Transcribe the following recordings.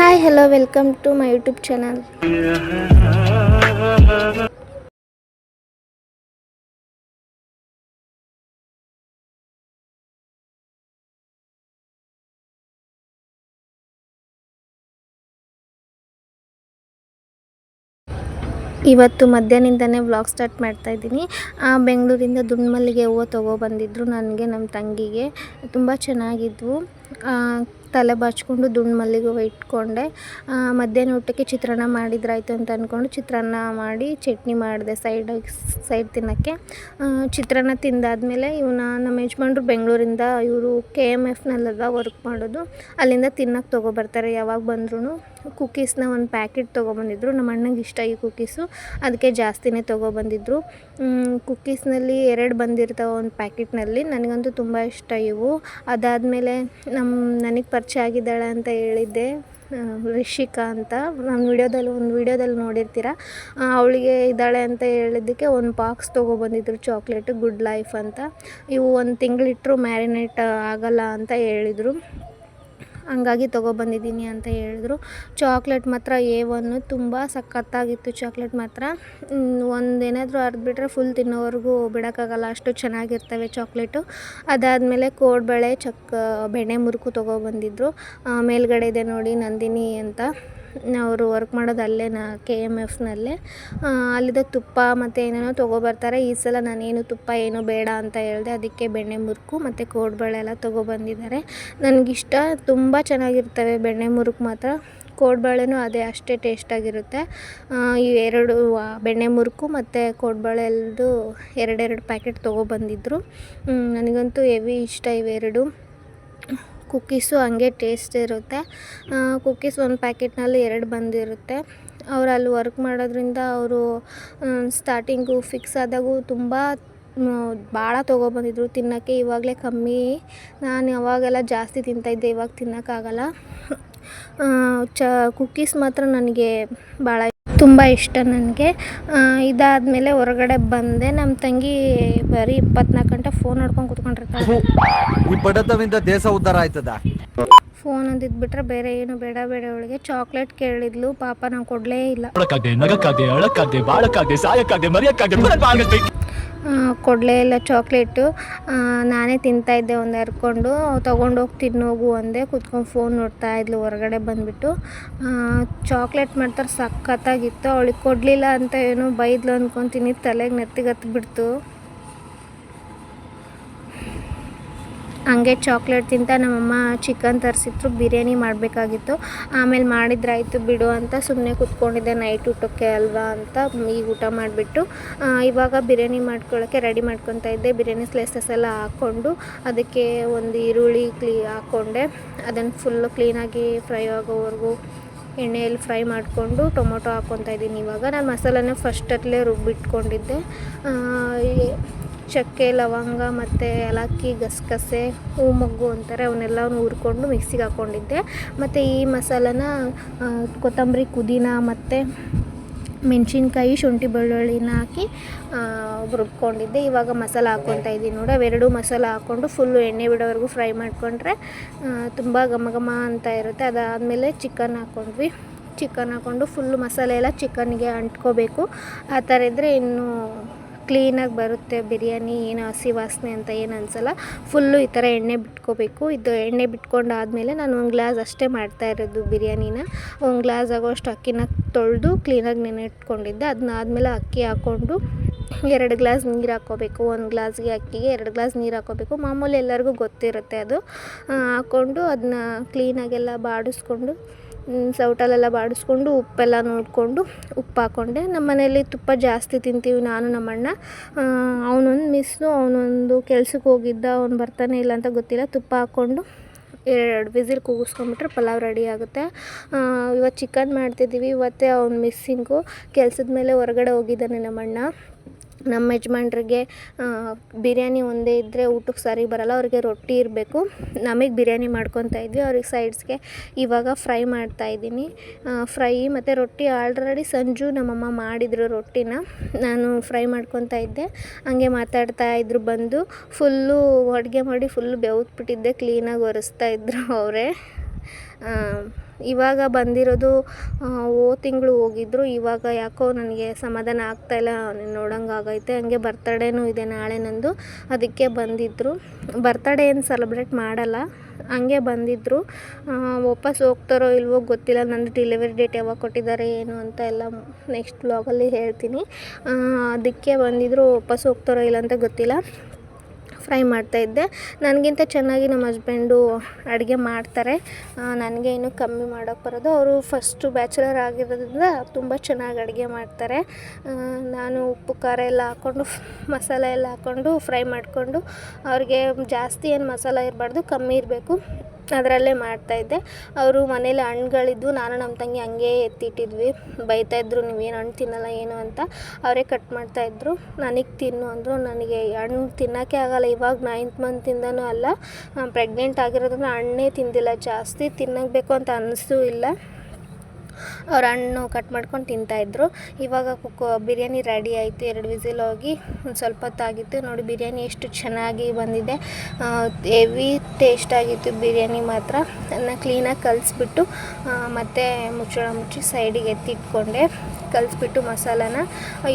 Hi hello welcome to my YouTube channel ಇವತ್ತು ಮಧ್ಯಾಹ್ನದಿಂದನೇ vlog start ಮಾಡ್ತಾ ಇದ್ದೀನಿ. ಬೆಂಗಳೂರಿಂದ ದುಂಡ್ಮಲ್ಲಿಗೆ ಹೂವು ತೊಗೊಬಂದಿದ್ರು ನನಗೆ ನಮ್ಮ ತಂಗಿಗೆ. ತುಂಬ ಚೆನ್ನಾಗಿದ್ವು. ತಲೆ ಬಾಚ್ಕೊಂಡು ದುಂಡು ಮಲ್ಲಿಗೆ ಹೂವು ಇಟ್ಕೊಂಡೆ. ಮಧ್ಯಾಹ್ನ ಊಟಕ್ಕೆ ಚಿತ್ರಾನ್ನ ಮಾಡಿದ್ರಾಯ್ತು ಅಂತ ಅಂದ್ಕೊಂಡು ಚಿತ್ರಾನ್ನ ಮಾಡಿ ಚಟ್ನಿ ಮಾಡಿದೆ ಸೈಡ್ ಸೈಡ್ ತಿನ್ನೋಕ್ಕೆ. ಚಿತ್ರಾನ್ನ ತಿಂದಾದಮೇಲೆ ಇವನ್ನ ನಮ್ಮ ಯಜಮಾನ್ರು ಬೆಂಗಳೂರಿಂದ, ಇವರು ಕೆ ಎಂ ಎಫ್ನಲ್ಲೆಲ್ಲ ವರ್ಕ್ ಮಾಡೋದು. ಅಲ್ಲಿಂದ ತಿನ್ನೋಕ್ಕೆ ತೊಗೊಬರ್ತಾರೆ ಯಾವಾಗ ಬಂದ್ರೂ ಕುಕ್ಕೀಸ್ನ ಒಂದು ಪ್ಯಾಕೆಟ್ ತೊಗೊಬಂದಿದ್ರು. ನಮ್ಮ ಅಣ್ಣಂಗೆ ಇಷ್ಟ ಈ ಕುಕ್ಕೀಸು ಅದಕ್ಕೆ ಜಾಸ್ತಿನೇ ತೊಗೊಬಂದಿದ್ರು. ಕುಕ್ಕೀಸ್ನಲ್ಲಿ ಎರಡು ಬಂದಿರ್ತಾವೆ ಒಂದು ಪ್ಯಾಕೆಟ್ನಲ್ಲಿ ನನಗಂತೂ ತುಂಬ ಇಷ್ಟ ಇವು. ಅದಾದಮೇಲೆ ನಮ್ಮ ನನಗೆ ಪರಿಚಯ ಆಗಿದ್ದಾಳೆ ಅಂತ ಹೇಳಿದ್ದೆ ರಿಷಿಕಾ ಅಂತ. ನಾನು ವಿಡಿಯೋದಲ್ಲಿ, ಒಂದು ವಿಡಿಯೋದಲ್ಲಿ ನೋಡಿರ್ತೀರ? ಅವಳಿಗೆ ಇದ್ದಾಳೆ ಅಂತ ಹೇಳಿದ್ದಕ್ಕೆ ಒಂದು ಬಾಕ್ಸ್ ತೊಗೊಬಂದಿದ್ರು ಚಾಕ್ಲೇಟ್ ಗುಡ್ ಲೈಫ್ ಅಂತ. ಇವು ಒಂದು ತಿಂಗಳಿಟ್ಟರು ಮ್ಯಾರಿನೇಟ್ ಆಗಲ್ಲ ಅಂತ ಹೇಳಿದರು. ಹಂಗಾಗಿ ತೊಗೊಬಂದಿದ್ದೀನಿ ಅಂತ ಹೇಳಿದ್ರು. ಚಾಕ್ಲೇಟ್ ಮಾತ್ರ ಎ ಒನ್ನು ತುಂಬ ಸಖತ್ತಾಗಿತ್ತು ಚಾಕ್ಲೇಟ್ ಮಾತ್ರ. ಒಂದೇನಾದರೂ ಅರ್ದ್ಬಿಟ್ರೆ ಫುಲ್ ತಿನ್ನೋವರೆಗೂ ಬಿಡೋಕ್ಕಾಗಲ್ಲ, ಅಷ್ಟು ಚೆನ್ನಾಗಿರ್ತವೆ ಚಾಕ್ಲೇಟು. ಅದಾದಮೇಲೆ ಕೋಡ್ಬಳೆ ಚಕ್, ಬೆಣ್ಣೆ ಮುರುಕು ತೊಗೊಬಂದಿದ್ರು ಮೇಲುಗಡೆ ಮೇಲ್ಗಡೆ ಇದೆ ನೋಡಿ ನಂದಿನಿ ಅಂತ. ಅವರು ವರ್ಕ್ ಮಾಡೋದು ಅಲ್ಲೇ ನಾ ಕೆ ಎಂ ಎಫ್ನಲ್ಲೇ ಅಲ್ಲಿದ್ದ ತುಪ್ಪ ಮತ್ತು ಏನೇನೋ ತೊಗೊಬರ್ತಾರೆ. ಈ ಸಲ ನಾನೇನು ತುಪ್ಪ ಏನೂ ಬೇಡ ಅಂತ ಹೇಳಿದೆ, ಅದಕ್ಕೆ ಬೆಣ್ಣೆ ಮುರುಕು ಮತ್ತು ಕೋಡ್ಬಳೆ ಎಲ್ಲ ತೊಗೊಬಂದಿದ್ದಾರೆ. ನನಗಿಷ್ಟ ತುಂಬ ಚೆನ್ನಾಗಿರ್ತವೆ ಬೆಣ್ಣೆ ಮುರುಕು ಮಾತ್ರ. ಕೋಡ್ಬಳೆನೂ ಅದೇ, ಅಷ್ಟೇ ಟೇಸ್ಟಾಗಿರುತ್ತೆ ಈ ಎರಡು ಬೆಣ್ಣೆ ಮುರುಕು ಮತ್ತು ಕೋಡ್ಬಳೆ ಎಲ್ಲದು ಎರಡೆರಡು ಪ್ಯಾಕೆಟ್ ತೊಗೊಬಂದಿದ್ರು. ನನಗಂತೂ ಹೆವಿ ಇಷ್ಟ ಇವೆರಡು. ಕುಕ್ಕೀಸು ಹಂಗೆ ಟೇಸ್ಟ್ ಇರುತ್ತೆ. ಕುಕ್ಕೀಸ್ ಒಂದು ಪ್ಯಾಕೆಟ್ನಲ್ಲಿ ಎರಡು ಬಂದಿರುತ್ತೆ. ಅವ್ರು ಅಲ್ಲಿ ವರ್ಕ್ ಮಾಡೋದ್ರಿಂದ ಅವರು ಸ್ಟಾರ್ಟಿಂಗು ಫಿಕ್ಸ್ ಆದಾಗೂ ತುಂಬ ಭಾಳ ತೊಗೊಬಂದಿದ್ರು ತಿನ್ನೋಕ್ಕೆ. ಇವಾಗಲೇ ಕಮ್ಮಿ. ನಾನು ಯಾವಾಗೆಲ್ಲ ಜಾಸ್ತಿ ತಿಂತಾಯಿದ್ದೆ ಇವಾಗ ತಿನ್ನೋಕ್ಕಾಗಲ್ಲ. ಚ ಕುಕ್ಕೀಸ್ ಮಾತ್ರ ನನಗೆ ಭಾಳ ತುಂಬ ಇಷ್ಟ ನನಗೆ. ಇದಾದಮೇಲೆ ಹೊರಗಡೆ ಬಂದೆ. ನಮ್ಮ ತಂಗಿ ಬರೀ ಇಪ್ಪತ್ನಾಲ್ಕು ಗಂಟೆ ಫೋನ್ ನೋಡ್ಕೊಂಡು ಕೂತ್ಕೊಂಡಿರ್ತಾಳೆ. ಈ ಬಡತವಿಂದ ದೇಶ ಉದ್ಧಾರ ಆಯ್ತದ? ಫೋನ್ ಒಂದಿದ್ ಬಿಟ್ರೆ ಬೇರೆ ಏನು ಬೇಡ ಬೇಡ ಅವಳಿಗೆ. ಚಾಕ್ಲೇಟ್ ಕೇಳಿದ್ಲು. ಪಾಪ ನಾವು ಕೊಡ್ಲೇ ಇಲ್ಲ. ಸಾಯಕ್ಕಾಗ್ದೆ ಮರಿಯಕ್ಕಾಗ್ದೆ ಕೊಡಲೇ ಇಲ್ಲ, ಚಾಕ್ಲೇಟು ನಾನೇ ತಿಂತಾಯಿದ್ದೆ ಒಂದು ಹರ್ಕೊಂಡು. ತೊಗೊಂಡೋಗಿ ತಿನ್ನೋಗು ಅಂದೆ. ಕುತ್ಕೊಂಡು ಫೋನ್ ನೋಡ್ತಾ ಇದ್ಲು, ಹೊರಗಡೆ ಬಂದುಬಿಟ್ಟು. ಚಾಕ್ಲೇಟ್ ಮಾಡ್ತಾರೆ ಸಖತ್ತಾಗಿತ್ತು. ಅವಳಿಗೆ ಕೊಡಲಿಲ್ಲ ಅಂತ ಏನೋ ಬೈದ್ಲು ಅಂದ್ಕೊತೀನಿ ತಲೆಗೆ ನೆತ್ತಿಗೆ ಹತ್ಬಿಡ್ತು. ಹಂಗೆ ಚಾಕ್ಲೇಟ್ ತಿಂತ ನಮ್ಮಮ್ಮ ಚಿಕನ್ ತರಿಸಿದ್ರು, ಬಿರಿಯಾನಿ ಮಾಡಬೇಕಾಗಿತ್ತು. ಆಮೇಲೆ ಮಾಡಿದ್ರಾಯಿತು ಬಿಡು ಅಂತ ಸುಮ್ಮನೆ ಕೂತ್ಕೊಂಡಿದ್ದೆ ನೈಟ್ ಊಟಕ್ಕೆ ಅಲ್ವಾ ಅಂತ ಈಗ ಊಟ ಮಾಡಿಬಿಟ್ಟು ಇವಾಗ ಬಿರಿಯಾನಿ ಮಾಡ್ಕೊಳ್ಳೋಕ್ಕೆ ರೆಡಿ ಮಾಡ್ಕೊತಾ ಇದ್ದೆ. ಬಿರಿಯಾನಿ ಸ್ಲೈಸಸ್ ಎಲ್ಲ ಹಾಕ್ಕೊಂಡು ಅದಕ್ಕೆ ಒಂದು ಈರುಳ್ಳಿ ಕ್ಲೀ ಹಾಕ್ಕೊಂಡೆ. ಅದನ್ನು ಫುಲ್ಲು ಕ್ಲೀನಾಗಿ ಫ್ರೈ ಆಗೋವರೆಗೂ ಎಣ್ಣೆಯಲ್ಲಿ ಫ್ರೈ ಮಾಡಿಕೊಂಡು ಟೊಮೊಟೊ ಹಾಕ್ಕೊತಾ ಇದ್ದೀನಿ ಇವಾಗ. ನಾನು ಮಸಾಲನ ಫಸ್ಟಲ್ಲೇ ರುಬ್ಬಿಟ್ಕೊಂಡಿದ್ದೆ. ಚಕ್ಕೆ, ಲವಂಗ ಮತ್ತು ಏಲಕ್ಕಿ, ಗಸಗಸೆ, ಹೂಮೊಗ್ಗು ಅಂತಾರೆ ಅವನ್ನೆಲ್ಲ ಹುರ್ಕೊಂಡು ಮಿಕ್ಸಿಗೆ ಹಾಕ್ಕೊಂಡಿದ್ದೆ. ಮತ್ತು ಈ ಮಸಾಲನ ಕೊತ್ತಂಬರಿ, ಪುದೀನ ಮತ್ತು ಮೆಣಸಿನ್ಕಾಯಿ, ಶುಂಠಿ ಬೆಳ್ಳುಳ್ಳಿನ ಹಾಕಿ ರುಬ್ಕೊಂಡಿದ್ದೆ. ಇವಾಗ ಮಸಾಲ ಹಾಕ್ಕೊತಾ ಇದ್ದೀನಿ ನೋಡಿ. ಅವೆರಡು ಮಸಾಲ ಹಾಕ್ಕೊಂಡು ಫುಲ್ಲು ಎಣ್ಣೆ ಬಿಡೋವರೆಗೂ ಫ್ರೈ ಮಾಡಿಕೊಂಡ್ರೆ ತುಂಬ ಘಮ ಘಮ ಅಂತ ಇರುತ್ತೆ. ಅದಾದಮೇಲೆ ಚಿಕನ್ ಹಾಕ್ಕೊಂಡ್ವಿ ಚಿಕನ್ ಹಾಕ್ಕೊಂಡು ಫುಲ್ಲು ಮಸಾಲೆ ಎಲ್ಲ ಚಿಕನ್ಗೆ ಅಂಟ್ಕೋಬೇಕು. ಆ ಥರ ಇದ್ದರೆ ಇನ್ನೂ ಕ್ಲೀನಾಗಿ ಬರುತ್ತೆ, ಬಿರಿಯಾನಿ, ಏನು ಹಸಿ ವಾಸನೆ ಅಂತ ಏನು ಅನಿಸಲ್ಲ. ಫುಲ್ಲು ಈ ಥರ ಎಣ್ಣೆ ಬಿಟ್ಕೋಬೇಕು. ಇದು ಎಣ್ಣೆ ಬಿಟ್ಕೊಂಡಾದಮೇಲೆ ನಾನು ಒಂದು ಗ್ಲಾಸ್ ಅಷ್ಟೇ ಮಾಡ್ತಾ ಇರೋದು ಬಿರಿಯಾನಿನ. ಒಂದು ಗ್ಲಾಸ್ ಆಗೋಷ್ಟು ಅಕ್ಕಿನ ತೊಳೆದು ಕ್ಲೀನಾಗಿ ನೆನೆ ಇಟ್ಕೊಂಡಿದ್ದೆ ಅದನ್ನ ಆದಮೇಲೆ ಅಕ್ಕಿ ಹಾಕ್ಕೊಂಡು ಎರಡು ಗ್ಲಾಸ್ ನೀರು ಹಾಕ್ಕೋಬೇಕು. ಒಂದು ಗ್ಲಾಸ್ಗೆ ಅಕ್ಕಿಗೆ ಎರಡು ಗ್ಲಾಸ್ ನೀರು ಹಾಕ್ಕೋಬೇಕು. ಮಾಮೂಲಿ ಎಲ್ಲರಿಗೂ ಗೊತ್ತಿರುತ್ತೆ ಅದು. ಹಾಕ್ಕೊಂಡು ಅದನ್ನ ಕ್ಲೀನಾಗೆಲ್ಲ ಬಾಡಿಸ್ಕೊಂಡು ಸೌಟಲ್ಲೆಲ್ಲ ಬಾಡಿಸ್ಕೊಂಡು ಉಪ್ಪೆಲ್ಲ ನೋಡಿಕೊಂಡು ಉಪ್ಪು ಹಾಕ್ಕೊಂಡೆ ನಮ್ಮ ಮನೇಲಿ ತುಪ್ಪ ಜಾಸ್ತಿ ತಿಂತೀವಿ ನಾನು, ನಮ್ಮಣ್ಣ. ಅವನೊಂದು ಮಿಸ್ಸು, ಅವನೊಂದು ಕೆಲ್ಸಕ್ಕೆ ಹೋಗಿದ್ದ, ಅವ್ನು ಬರ್ತಾನೆ ಇಲ್ಲ ಅಂತ ಗೊತ್ತಿಲ್ಲ. ತುಪ್ಪ ಹಾಕ್ಕೊಂಡು ಎರಡು ವಿಸಿಲ್ ಕೂಗಿಸ್ಕೊಂಬಿಟ್ರೆ ಪಲಾವ್ ರೆಡಿ ಆಗುತ್ತೆ. ಇವತ್ತು ಚಿಕನ್ ಮಾಡ್ತಿದ್ದೀವಿ. ಇವತ್ತೇ ಅವ್ನು ಮಿಸ್ಸಿಂಗು. ಕೆಲ್ಸದ ಮೇಲೆ ಹೊರಗಡೆ ಹೋಗಿದ್ದಾನೆ ನಮ್ಮಣ್ಣ. ನಮ್ಮ ಯಜಮಾನ್ರಿಗೆ ಬಿರಿಯಾನಿ ಒಂದೇ ಇದ್ದರೆ ಊಟಕ್ಕೆ ಸರಿ ಬರಲ್ಲ, ಅವ್ರಿಗೆ ರೊಟ್ಟಿ ಇರಬೇಕು. ನಮಗೆ ಬಿರಿಯಾನಿ ಮಾಡ್ಕೊತಾ ಇದ್ವಿ, ಅವ್ರಿಗೆ ಸೈಡ್ಸ್ಗೆ ಇವಾಗ ಫ್ರೈ ಮಾಡ್ತಾ ಇದ್ದೀನಿ. ಫ್ರೈ ಮತ್ತು ರೊಟ್ಟಿ ಆಲ್ರೆಡಿ ಸಂಜು ನಮ್ಮಮ್ಮ ಮಾಡಿದರು ರೊಟ್ಟಿನ. ನಾನು ಫ್ರೈ ಮಾಡ್ಕೊತಾ ಇದ್ದೆ. ಹಂಗೆ ಮಾತಾಡ್ತಾ ಇದ್ರು ಬಂದು. ಫುಲ್ಲು ಅಡುಗೆ ಮಾಡಿ ಫುಲ್ಲು ಬೆವ್ತ್ಬಿಟ್ಟಿದ್ದೆ ಕ್ಲೀನಾಗಿ ಒರೆಸ್ತಾ ಇದ್ದರು ಅವರೇ. ಇವಾಗ ಬಂದಿರೋದು ಓ ತಿಂಗಳು ಹೋಗಿದ್ರು, ಇವಾಗ ಯಾಕೋ ನನಗೆ ಸಮಾಧಾನ ಆಗ್ತಾಯಿಲ್ಲ ನೋಡೋಂಗೆ ಆಗೈತೆ, ಹಂಗೆ ಬರ್ತಡೇನೂ ಇದೆ ನಾಳೆ ನಂದು, ಅದಕ್ಕೆ ಬಂದಿದ್ದರು ಬರ್ತಡೇ ಏನು ಸೆಲೆಬ್ರೇಟ್ ಮಾಡಲ್ಲ, ಹಂಗೆ ಬಂದಿದ್ದರು ವಾಪಸ್ ಹೋಗ್ತಾರೋ ಇಲ್ವೋ ಗೊತ್ತಿಲ್ಲ, ನಂದು ಡೆಲಿವರಿ ಡೇಟ್ ಯಾವಾಗ ಕೊಟ್ಟಿದ್ದಾರೆ, ಏನು ಅಂತ ಎಲ್ಲ ನೆಕ್ಸ್ಟ್ ಬ್ಲಾಗಲ್ಲಿ ಹೇಳ್ತೀನಿ. ಅದಕ್ಕೆ ಬಂದಿದ್ದರು ವಾಪಸ್ ಹೋಗ್ತಾರೋ ಇಲ್ಲ ಅಂತ ಗೊತ್ತಿಲ್ಲ. ಫ್ರೈ ಮಾಡ್ತಾಯಿದ್ದೆ ನನಗಿಂತ ಚೆನ್ನಾಗಿ ನಮ್ಮ ಹಸ್ಬೆಂಡು ಅಡುಗೆ ಮಾಡ್ತಾರೆ. ನನಗೆ ಇನ್ನೂ ಕಮ್ಮಿ ಮಾಡೋಕ್ಕೆ ಬರೋದು. ಅವರು ಫಸ್ಟು ಬ್ಯಾಚುಲರ್ ಆಗಿರೋದ್ರಿಂದ ತುಂಬ ಚೆನ್ನಾಗಿ ಅಡುಗೆ ಮಾಡ್ತಾರೆ. ನಾನು ಉಪ್ಪು, ಖಾರ ಎಲ್ಲ ಹಾಕ್ಕೊಂಡು ಮಸಾಲೆ ಎಲ್ಲ ಹಾಕ್ಕೊಂಡು ಫ್ರೈ ಮಾಡಿಕೊಂಡು, ಅವ್ರಿಗೆ ಜಾಸ್ತಿ ಏನು ಮಸಾಲೆ ಇರಬಾರ್ದು, ಕಮ್ಮಿ ಇರಬೇಕು. ಅದರಲ್ಲೇ ಮಾಡ್ತಾಯಿದ್ದೆ ಅವರು ಮನೇಲಿ ಹಣ್ಗಳಿದ್ವು ನಾನು ನಮ್ಮ ತಂಗಿ ಹಂಗೇ ಎತ್ತಿಟ್ಟಿದ್ವಿ. ಬೈತಾಯಿದ್ರು ನೀವೇನು ಹಣ್ಣು ತಿನ್ನಲ್ಲ, ಏನು? ಅಂತ ಅವರೇ ಕಟ್ ಮಾಡ್ತಾಯಿದ್ರು ನನಗೆ ತಿನ್ನು ಅಂದರು, ನನಗೆ ಹಣ್ಣು ತಿನ್ನೋಕ್ಕೆ ಆಗಲ್ಲ, ಇವಾಗ ನೈನ್ತ್ ಮಂತಿಂದನೂ ಅಲ್ಲ. ಪ್ರೆಗ್ನೆಂಟ್ ಆಗಿರೋದ್ರಿಂದ ಹಣ್ಣೇ ತಿಂದಿಲ್ಲ, ಜಾಸ್ತಿ ತಿನ್ನಬೇಕು ಅಂತ ಅನಿಸೂ ಇಲ್ಲ. ಅವ್ರು ಹಣ್ಣು ಕಟ್ ಮಾಡ್ಕೊಂಡು ತಿಂತಾಯಿದ್ರು ಇವಾಗ ಕುಕ್ಕು ಬಿರಿಯಾನಿ ರೆಡಿ ಆಯಿತು. ಎರಡು ವಿಸಿಲ್ ಹೋಗಿ ಒಂದು ಸ್ವಲ್ಪ ಹೊತ್ತಾಗಿತ್ತು ನೋಡಿ ಬಿರಿಯಾನಿ ಎಷ್ಟು ಚೆನ್ನಾಗಿ ಬಂದಿದೆ. ಹೆವಿ ಟೇಸ್ಟ್ ಆಗಿತ್ತು ಬಿರಿಯಾನಿ ಮಾತ್ರ. ಅದನ್ನ ಕ್ಲೀನಾಗಿ ಕಲಿಸ್ಬಿಟ್ಟು ಮತ್ತು ಮುಚ್ಚಳ ಮುಚ್ಚಿ ಸೈಡಿಗೆ ಎತ್ತಿಟ್ಕೊಂಡೆ. ಕಲಿಸ್ಬಿಟ್ಟು ಮಸಾಲಾನ.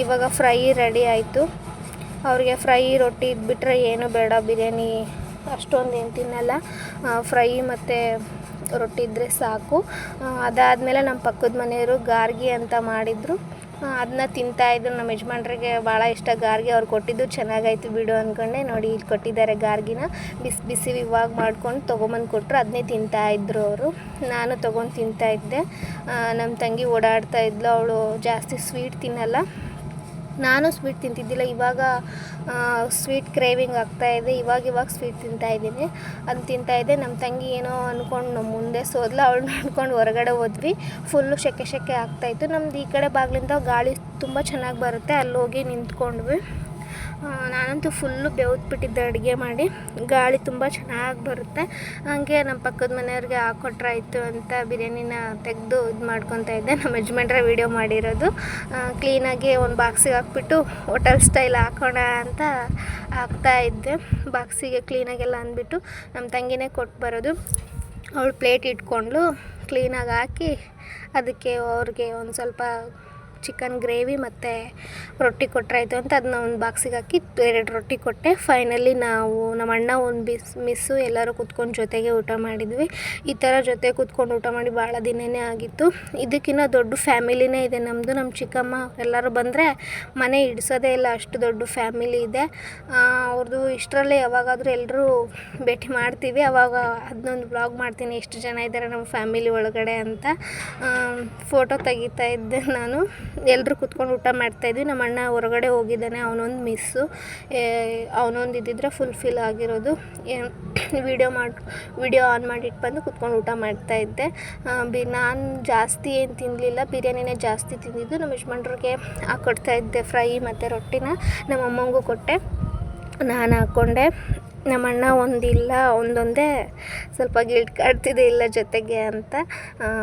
ಇವಾಗ ಫ್ರೈ ರೆಡಿ ಆಯಿತು. ಅವ್ರಿಗೆ ಫ್ರೈ ರೊಟ್ಟಿ ಇದ್ಬಿಟ್ರೆ ಏನು ಬೇಡ ಬಿರಿಯಾನಿ. ಅಷ್ಟೊಂದು ಏನು ತಿನ್ನಲ್ಲ. ಫ್ರೈ ಮತ್ತು ರೊಟ್ಟಿ ಇದ್ದರೆ ಸಾಕು. ಅದಾದಮೇಲೆ ನಮ್ಮ ಪಕ್ಕದ ಮನೆಯವರು ಗಾರ್ಗಿ ಅಂತ ಮಾಡಿದರು. ಅದನ್ನ ತಿಂತಾಯಿದ್ರು ನಮ್ಮ ಯಜಮಾನ್ರಿಗೆ ಭಾಳ ಇಷ್ಟ ಗಾರ್ಗಿ. ಅವ್ರು ಕೊಟ್ಟಿದ್ದು ಚೆನ್ನಾಗಾಯ್ತು ಬಿಡು ಅಂದ್ಕೊಂಡೆ ನೋಡಿ, ಇಲ್ಲಿ ಕೊಟ್ಟಿದ್ದಾರೆ ಗಾರ್ಗಿನ. ಬಿಸಿ ಬಿಸಿ ಇವಾಗ ಮಾಡ್ಕೊಂಡು ತೊಗೊಂಬಂದು ಕೊಟ್ಟರು ಅದನ್ನೇ ತಿಂತಾಯಿದ್ರು ಅವರು. ನಾನು ತೊಗೊಂಡು ತಿಂತಾಯಿದ್ದೆ ನಮ್ಮ ತಂಗಿ ಓಡಾಡ್ತಾ ಇದ್ಲು. ಅವಳು ಜಾಸ್ತಿ ಸ್ವೀಟ್ ತಿನ್ನಲ್ಲ. ನಾನು ಸ್ವೀಟ್ ತಿಂತಿದ್ದಿಲ್ಲ, ಇವಾಗ ಸ್ವೀಟ್ ಕ್ರೇವಿಂಗ್ ಆಗ್ತಾ ಇದೆ, ಇವಾಗ ಇವಾಗ ಸ್ವೀಟ್ ತಿಂತಾ ಇದ್ದೀನಿ. ಅದು ತಿಂತಾ ಇದ್ದೆ ನಮ್ಮ ತಂಗಿ ಏನೋ ಅಂದ್ಕೊಂಡು ನಮ್ಮ ಮುಂದೆ ಸೋದ್ಲ ಅವಳು ನೋಡ್ಕೊಂಡು ಹೊರಗಡೆ ಹೋದ್ವಿ. ಫುಲ್ಲು ಸೆಕೆ ಸೆಕೆ ಆಗ್ತಾಯಿತ್ತು ನಮ್ದು ಈ ಕಡೆ ಬಾಗಿಲಿಂದ ಗಾಳಿ ತುಂಬ ಚೆನ್ನಾಗಿ ಬರುತ್ತೆ ಅಲ್ಲಿ ಹೋಗಿ ನಿಂತ್ಕೊಂಡ್ವಿ. ನಾನಂತೂ ಫುಲ್ಲು ಬೆವ್ತ್ಬಿಟ್ಟಿದ್ದೆ ಅಡುಗೆ ಮಾಡಿ. ಗಾಳಿ ತುಂಬ ಚೆನ್ನಾಗಿ ಬರುತ್ತೆ. ಹಾಗೆ ನಮ್ಮ ಪಕ್ಕದ ಮನೆಯವ್ರಿಗೆ ಹಾಕ್ಕೊಟ್ರಾಯ್ತು ಅಂತ ಬಿರಿಯಾನಿನ ತೆಗೆದು ಇದು ಮಾಡ್ಕೊತಾ ಇದ್ದೆ. ನಮ್ಮ ಯಜಮಾನ್ರ ವೀಡಿಯೋ ಮಾಡಿರೋದು. ಕ್ಲೀನಾಗಿ ಒಂದು ಬಾಕ್ಸಿಗೆ ಹಾಕ್ಬಿಟ್ಟು, ಹೋಟೆಲ್ ಸ್ಟೈಲ್ ಹಾಕೋಣ ಅಂತ ಹಾಕ್ತಾ ಇದ್ದೆ. ಬಾಕ್ಸಿಗೆ ಕ್ಲೀನಾಗೆಲ್ಲ ಅಂದ್ಬಿಟ್ಟು ನಮ್ಮ ತಂಗಿನೇ ಕೊಟ್ಟು ಬರೋದು. ಅವಳು ಪ್ಲೇಟ್ ಇಟ್ಕೊಂಡು ಕ್ಲೀನಾಗಿ ಹಾಕಿ, ಅದಕ್ಕೆ ಅವ್ರಿಗೆ ಒಂದು ಸ್ವಲ್ಪ ಚಿಕನ್ ಗ್ರೇವಿ ಮತ್ತು ರೊಟ್ಟಿ ಕೊಟ್ಟರಾಯ್ತು ಅಂತ ಅದನ್ನ ಒಂದು ಬಾಕ್ಸಿಗೆ ಹಾಕಿ ಎರಡು ರೊಟ್ಟಿ ಕೊಟ್ಟೆ. ಫೈನಲಿ ನಾವು ನಮ್ಮ ಅಣ್ಣ ಒಂದು ಬಿಸ್, ಮಿಸ್ಸು ಎಲ್ಲರೂ ಕೂತ್ಕೊಂಡು ಜೊತೆಗೆ ಊಟ ಮಾಡಿದ್ವಿ. ಈ ಥರ ಜೊತೆ ಕೂತ್ಕೊಂಡು ಊಟ ಮಾಡಿ ಭಾಳ ದಿನವೇ ಆಗಿತ್ತು. ಇದಕ್ಕಿಂತ ದೊಡ್ಡ ಫ್ಯಾಮಿಲಿನೇ ಇದೆ ನಮ್ಮದು ನಮ್ಮ ಚಿಕ್ಕಮ್ಮ ಎಲ್ಲರೂ ಬಂದರೆ ಮನೆ ಹಿಡ್ಸೋದೇ ಇಲ್ಲ, ಅಷ್ಟು ದೊಡ್ಡ ಫ್ಯಾಮಿಲಿ ಇದೆ. ಅವ್ರದ್ದು ಇಷ್ಟರಲ್ಲೇ ಯಾವಾಗಾದರೂ ಎಲ್ಲರೂ ಭೇಟಿ ಮಾಡ್ತೀವಿ. ಅವಾಗ ಅದನ್ನೊಂದು ಬ್ಲಾಗ್ ಮಾಡ್ತೀನಿ, ಎಷ್ಟು ಜನ ಇದ್ದಾರೆ ನಮ್ಮ ಫ್ಯಾಮಿಲಿ ಒಳಗಡೆ ಅಂತ. ಫೋಟೋ ತೆಗಿತಾ ಇದ್ದೆ ನಾನು. ಎಲ್ಲರೂ ಕುತ್ಕೊಂಡು ಊಟ ಮಾಡ್ತಾಯಿದ್ವಿ ನಮ್ಮ ಅಣ್ಣ ಹೊರಗಡೆ ಹೋಗಿದ್ದಾನೆ. ಅವನೊಂದು ಮಿಸ್ಸು ಅವನೊಂದು ಇದ್ದಿದ್ರೆ ಫುಲ್ಫಿಲ್ ಆಗಿರೋದು. ವಿಡಿಯೋ ಮಾಡಿ ವಿಡಿಯೋ ಆನ್ ಮಾಡಿಟ್ಟು ಬಂದು ಕುತ್ಕೊಂಡು ಊಟ ಮಾಡ್ತಾಯಿದ್ದೆ ಬಿ, ನಾನು ಜಾಸ್ತಿ ಏನು ತಿನ್ನಲಿಲ್ಲ ಬಿರಿಯಾನಿನೇ ಜಾಸ್ತಿ ತಿಂದಿದ್ದು. ನಮ್ಮ ಯಜಮಾನ್ರಿಗೆ ಹಾಕ್ಕೊಡ್ತಾಯಿದ್ದೆ ಫ್ರೈ ಮತ್ತು ರೊಟ್ಟಿನ. ನಮ್ಮ ಅಮ್ಮಂಗೂ ಕೊಟ್ಟೆ. ನಾನು ಹಾಕ್ಕೊಂಡೆ ನಮ್ಮ ಅಣ್ಣ ಒಂದಿಲ್ಲ, ಒಂದೊಂದೇ ಸ್ವಲ್ಪ ಗಿಲ್ಟ್ ಕಾಡ್ತಿದೆ ಇಲ್ಲ ಜೊತೆಗೆ ಅಂತ.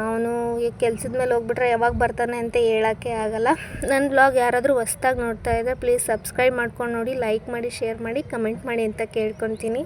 ಅವನು ಈಗ ಕೆಲ್ಸದ ಮೇಲೆ ಹೋಗ್ಬಿಟ್ರೆ ಯಾವಾಗ ಬರ್ತಾನೆ ಅಂತ ಹೇಳೋಕ್ಕೆ ಆಗಲ್ಲ. ನನ್ನ ಬ್ಲಾಗ್ ಯಾರಾದರೂ ಹೊಸ್ದಾಗಿ ನೋಡ್ತಾ ಇದ್ದರೆ ಪ್ಲೀಸ್ ಸಬ್ಸ್ಕ್ರೈಬ್ ಮಾಡ್ಕೊಂಡು ನೋಡಿ ಲೈಕ್ ಮಾಡಿ ಶೇರ್ ಮಾಡಿ ಕಮೆಂಟ್ ಮಾಡಿ ಅಂತ ಕೇಳ್ಕೊತೀನಿ.